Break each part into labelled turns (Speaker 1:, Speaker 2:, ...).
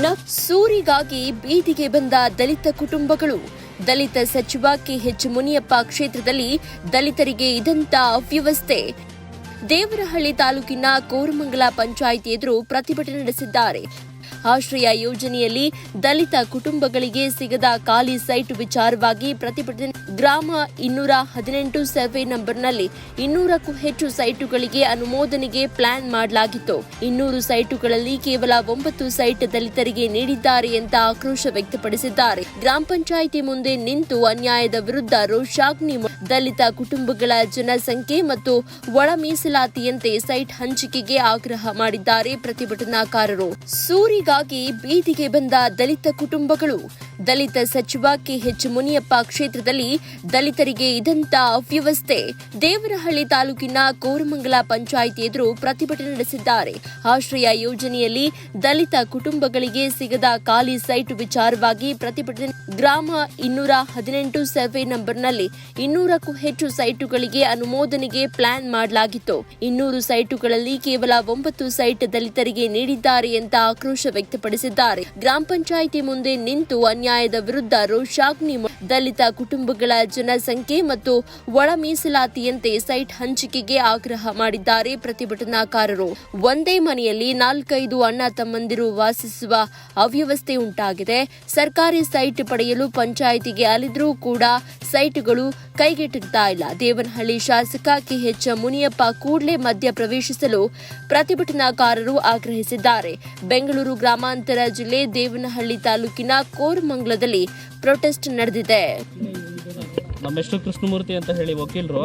Speaker 1: ನ ಸೂರಿಗಾಗಿ ಬೀದಿಗೆ ಬಂದ ದಲಿತ ಕುಟುಂಬಗಳು. ದಲಿತ ಸಚಿವ ಕೆಎಚ್ ಮುನಿಯಪ್ಪ ಕ್ಷೇತ್ರದಲ್ಲಿ ದಲಿತರಿಗೆ ಇದಂತ ಅವ್ಯವಸ್ಥೆ. ದೇವರಹಳ್ಳಿ ತಾಲೂಕಿನ ಕೋರಮಂಗಲ ಪಂಚಾಯಿತಿ ಎದುರು ಪ್ರತಿಭಟನೆ ನಡೆಸಿದ್ದಾರೆ. ಆಶ್ರಯ ಯೋಜನೆಯಲ್ಲಿ ದಲಿತ ಕುಟುಂಬಗಳಿಗೆ ಸಿಗದ ಖಾಲಿ ಸೈಟ್ ವಿಚಾರವಾಗಿ ಪ್ರತಿಭಟನೆ. ಗ್ರಾಮ ಇನ್ನೂರ ಹದಿನೆಂಟು ಸರ್ವೆ ನಂಬರ್ನಲ್ಲಿ ಇನ್ನೂರಕ್ಕೂ ಹೆಚ್ಚು ಸೈಟುಗಳಿಗೆ ಅನುಮೋದನೆಗೆ ಪ್ಲಾನ್ ಮಾಡಲಾಗಿತ್ತು. ಇನ್ನೂರು ಸೈಟುಗಳಲ್ಲಿ ಕೇವಲ ಒಂಬತ್ತು ಸೈಟ್ ದಲಿತರಿಗೆ ನೀಡಿದ್ದಾರೆ ಅಂತ ಆಕ್ರೋಶ ವ್ಯಕ್ತಪಡಿಸಿದ್ದಾರೆ. ಗ್ರಾಮ ಪಂಚಾಯಿತಿ ಮುಂದೆ ನಿಂತು ಅನ್ಯಾಯದ ವಿರುದ್ಧ ರೋಷಾಗ್ನಿ ದಲಿತ ಕುಟುಂಬಗಳ ಜನಸಂಖ್ಯೆ ಮತ್ತು ಒಳ ಮೀಸಲಾತಿಯಂತೆ ಸೈಟ್ ಹಂಚಿಕೆಗೆ ಆಗ್ರಹ ಮಾಡಿದ್ದಾರೆ ಪ್ರತಿಭಟನಾಕಾರರು. ಸೂರಿಗಾಗಿ ಬೀದಿಗೆ ಬಂದ ದಲಿತ ಕುಟುಂಬಗಳು ದಲಿತ ಸಚಿವ ಕೆಎಚ್ ಮುನಿಯಪ್ಪ ಕ್ಷೇತ್ರದಲ್ಲಿ ದಲಿತರಿಗೆ ಇದಂತ ಅವ್ಯವಸ್ಥೆ. ದೇವರಹಳ್ಳಿ ತಾಲೂಕಿನ ಕೋರಮಂಗಲ ಪಂಚಾಯಿತಿ ಎದುರು ಪ್ರತಿಭಟನೆ ನಡೆಸಿದ್ದಾರೆ. ಆಶ್ರಯ ಯೋಜನೆಯಲ್ಲಿ ದಲಿತ ಕುಟುಂಬಗಳಿಗೆ ಸಿಗದ ಖಾಲಿ ಸೈಟ್ ವಿಚಾರವಾಗಿ ಪ್ರತಿಭಟನೆ ಗ್ರಾಮ ಇನ್ನೂರ ಹದಿನೆಂಟು ಸರ್ವೆ ನಂಬರ್ನಲ್ಲಿ ಇನ್ನೂರಕ್ಕೂ ಹೆಚ್ಚು ಸೈಟುಗಳಿಗೆ ಅನುಮೋದನೆಗೆ ಪ್ಲಾನ್ ಮಾಡಲಾಗಿತ್ತು. ಇನ್ನೂರು ಸೈಟುಗಳಲ್ಲಿ ಕೇವಲ ಒಂಬತ್ತು ಸೈಟ್ ದಲಿತರಿಗೆ ನೀಡಿದ್ದಾರೆ ಅಂತ ಆಕ್ರೋಶ ವ್ಯಕ್ತಪಡಿಸಿದ್ದಾರೆ. ಗ್ರಾಮ ಪಂಚಾಯಿತಿ ಮುಂದೆ ನಿಂತು ಅನ್ಯಾಯದ ವಿರುದ್ಧ ರೋಷಾಗ್ನಿ ದಲಿತ ಕುಟುಂಬಗಳ ಜನಸಂಖ್ಯೆ ಮತ್ತು ಒಳ ಮೀಸಲಾತಿಯಂತೆ ಸೈಟ್ ಹಂಚಿಕೆಗೆ ಆಗ್ರಹ ಮಾಡಿದ್ದಾರೆ ಪ್ರತಿಭಟನಾಕಾರರು. ಒಂದೇ ಮನೆಯಲ್ಲಿ ನಾಲ್ಕೈದು ಅಣ್ಣ ತಮ್ಮಂದಿರು ವಾಸಿಸುವ ಅವ್ಯವಸ್ಥೆ ಉಂಟಾಗಿದೆ. ಸರ್ಕಾರಿ ಸೈಟ್ ಪಡೆಯಲು ಪಂಚಾಯಿತಿಗೆ ಅಲಿದ್ರೂ ಕೂಡ ಸೈಟ್ಗಳು ಕೈಗೆಟುಕ್ತಾ ಇಲ್ಲ. ದೇವನಹಳ್ಳಿ ಶಾಸಕ ಕೆಎಚ್ ಮುನಿಯಪ್ಪ ಕೂಡಲೇ ಮಧ್ಯ ಪ್ರವೇಶಿಸಲು ಪ್ರತಿಭಟನಾಕಾರರು ಆಗ್ರಹಿಸಿದ್ದಾರೆ. ಬೆಂಗಳೂರು ಗ್ರಾಮಾಂತರ ಜಿಲ್ಲೆ ದೇವನಹಳ್ಳಿ ತಾಲೂಕಿನ ಕೋರಮಂಗಲದಲ್ಲಿ ಪ್ರೊಟೆಸ್ಟ್ ನಡೆದಿದೆ.
Speaker 2: ನಮ್ಮ ಹೆಸರು ಕೃಷ್ಣಮೂರ್ತಿ ಅಂತ ಹೇಳಿ ವಕೀಲರು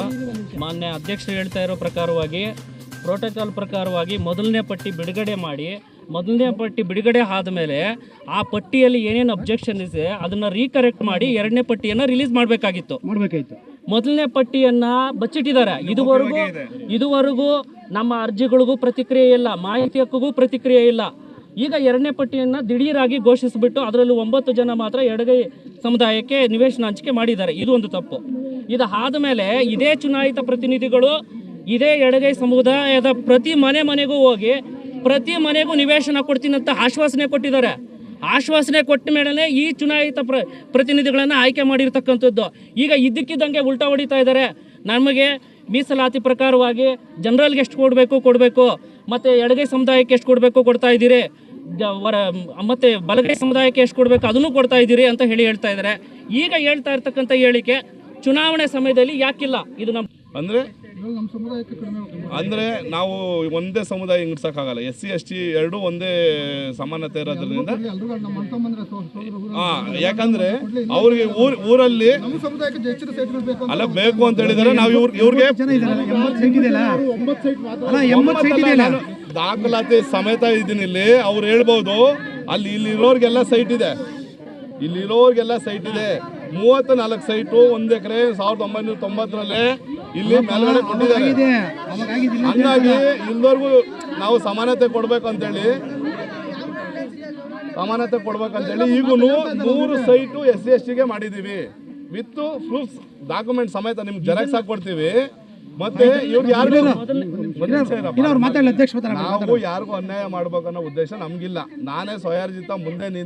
Speaker 2: ಮಾನ್ಯ ಅಧ್ಯಕ್ಷರು ಹೇಳ್ತಾ ಇರೋ ಪ್ರಕಾರವಾಗಿ ಪ್ರೋಟೋಕಾಲ್ ಪ್ರಕಾರವಾಗಿ ಮೊದಲನೇ ಪಟ್ಟಿ ಬಿಡುಗಡೆ ಮಾಡಿ ಮೊದಲನೇ ಪಟ್ಟಿ ಬಿಡುಗಡೆ ಆದಮೇಲೆ ಆ ಪಟ್ಟಿಯಲ್ಲಿ ಏನೇನು ಅಬ್ಜೆಕ್ಷನ್ ಇದೆ ಅದನ್ನು ರೀಕರೆಕ್ಟ್ ಮಾಡಿ ಎರಡನೇ ಪಟ್ಟಿಯನ್ನು ರಿಲೀಸ್ ಮಾಡಬೇಕಾಗಿತ್ತು.
Speaker 3: ಮಾಡಬೇಕಾಗಿತ್ತು
Speaker 2: ಮೊದಲನೇ ಪಟ್ಟಿಯನ್ನು ಬಚ್ಚಿಟ್ಟಿದ್ದಾರೆ. ಇದುವರೆಗೂ ಇದುವರೆಗೂ ನಮ್ಮ ಅರ್ಜಿಗಳಿಗೂ ಪ್ರತಿಕ್ರಿಯೆ ಇಲ್ಲ ಮಾಹಿತಿ ಹಕ್ಕಿಗೂ ಪ್ರತಿಕ್ರಿಯೆ ಇಲ್ಲ. ಈಗ ಎರಡನೇ ಪಟ್ಟಿಯನ್ನು ದಿಢೀರಾಗಿ ಘೋಷಿಸಿಬಿಟ್ಟು ಅದರಲ್ಲೂ ಒಂಬತ್ತು ಜನ ಮಾತ್ರ ಎಡಗೈ ಸಮುದಾಯಕ್ಕೆ ನಿವೇಶನ ಹಂಚಿಕೆ ಮಾಡಿದ್ದಾರೆ. ಇದು ಒಂದು ತಪ್ಪು. ಇದು ಆದಮೇಲೆ ಇದೇ ಚುನಾಯಿತ ಪ್ರತಿನಿಧಿಗಳು, ಇದೇ ಎಡಗೈ ಸಮುದಾಯದ ಪ್ರತಿ ಮನೆ ಮನೆಗೂ ಹೋಗಿ ಪ್ರತಿ ಮನೆಗೂ ನಿವೇಶನ ಕೊಡ್ತೀನಿ ಅಂತ ಆಶ್ವಾಸನೆ ಕೊಟ್ಟಿದ್ದಾರೆ. ಆಶ್ವಾಸನೆ ಕೊಟ್ಟ ಮೇಲೆ ಈ ಚುನಾಯಿತ ಪ್ರ, ಪ್ರತಿನಿಧಿಗಳನ್ನು ಆಯ್ಕೆ ಮಾಡಿರ್ತಕ್ಕಂಥದ್ದು. ಈಗ ಇದ್ದಕ್ಕಿದ್ದಂಗೆ ಉಲ್ಟಾ ಹೊಡಿತಾ ಇದ್ದಾರೆ. ನಮಗೆ ಮೀಸಲಾತಿ ಪ್ರಕಾರವಾಗಿ ಜನರಲ್ಗೆ ಎಷ್ಟು ಕೊಡಬೇಕು ಕೊಡಬೇಕು. ಮತ್ತು ಎಡಗೈ ಸಮುದಾಯಕ್ಕೆ ಎಷ್ಟು ಕೊಡಬೇಕು ಕೊಡ್ತಾ ಇದ್ದೀರಿ. ವರ ಮತ್ತೆ ಬಲಗೈ ಸಮುದಾಯಕ್ಕೆ ಎಷ್ಟು ಕೊಡಬೇಕು ಅದನ್ನು ಕೊಡ್ತಾ ಇದ್ದೀರಿ ಅಂತ ಹೇಳಿ ಹೇಳ್ತಾ ಇದ್ದಾರೆ. ಈಗ ಹೇಳ್ತಾ ಇರ್ತಕ್ಕಂಥ ಹೇಳಿಕೆ ಚುನಾವಣೆ ಸಮಯದಲ್ಲಿ ಯಾಕಿಲ್ಲ? ಇದು ನಮ್ಮ
Speaker 4: ಅಂದರೆ ಅಂದರೆ ನಾವು ಒಂದೇ ಸಮುದಾಯ ಹಿಂಗಿಡ್ಸೋಕ್ಕಾಗಲ್ಲ ಎಸ್ ಸಿ ಎಸ್ ಟಿ ಎರಡೂ ಒಂದೇ ಸಮಾನತೆ ಇರೋದ್ರಿಂದ ಹಾಂ ಯಾಕಂದರೆ ಅವ್ರಿಗೆ ಊರ್ ಊರಲ್ಲಿ
Speaker 3: ನಮ್ಮ ಸಮುದಾಯಕ್ಕೆ ಹೆಚ್ಚಿನ ಸೈಟ್ಗಳು ಬೇಕು
Speaker 4: ಅಲ್ಲ ಬೇಕು ಅಂತ ಹೇಳಿದರೆ. ನಾವು ಇವ್ರ ಇವ್ರಿಗೆ ದಾಖಲಾತಿ ಸಮೇತ ಇದ್ದೀನಿ ಇಲ್ಲಿ. ಅವ್ರು ಹೇಳ್ಬೋದು ಅಲ್ಲಿ ಇಲ್ಲಿರೋರಿಗೆಲ್ಲ ಸೈಟ್ ಇದೆ. ಇಲ್ಲಿ ಇರೋರಿಗೆಲ್ಲ ಸೈಟ್ ಇದೆ. ಮೂವತ್ತು ನಾಲ್ಕು ಸೈಟು ಒಂದು ಎಕರೆ ಸಾವಿರದ ಒಂಬೈನೂರ ತೊಂಬತ್ತರಲ್ಲಿ ಇಲ್ಲಿ ಮೇಲ್ಗಡೆ ಕೊಟ್ಟಿದ್ದಾರೆ ಹಂಗಾಗಿ ಇಲ್ದವ್ರಿಗೂ ನಾವು ಸಮಾನತೆ ಕೊಡ್ಬೇಕು ಅಂತೇಳಿ. ಸಮಾನತೆ ಕೊಡ್ಬೇಕಂತೇಳಿ ಈಗೂ ಮೂರು ಸೈಟು ಎಸ್ ಸಿ ಎಸ್ ಟಿಗೆ ಮಾಡಿದ್ದೀವಿ. ವಿತ್ ಪ್ರೂಫ್ ಡಾಕ್ಯುಮೆಂಟ್ ಸಮೇತ ನಿಮ್ಗೆ ಜೆರಾಕ್ಸ್ ಹಾಕೊಡ್ತೀವಿ ಮತ್ತೆ ಇವ್ರು ಯಾರಿಗೂ ನಾವು ಯಾರಿಗೂ ಅನ್ಯಾಯ ಮಾಡ್ಬೇಕನ್ನೋ ಉದ್ದೇಶ ನಮ್ಗಿಲ್ಲ. ನಾನೇ ಸ್ವಯಾರ್ಜಿತ ಮುಂದೆ ನಿಂತು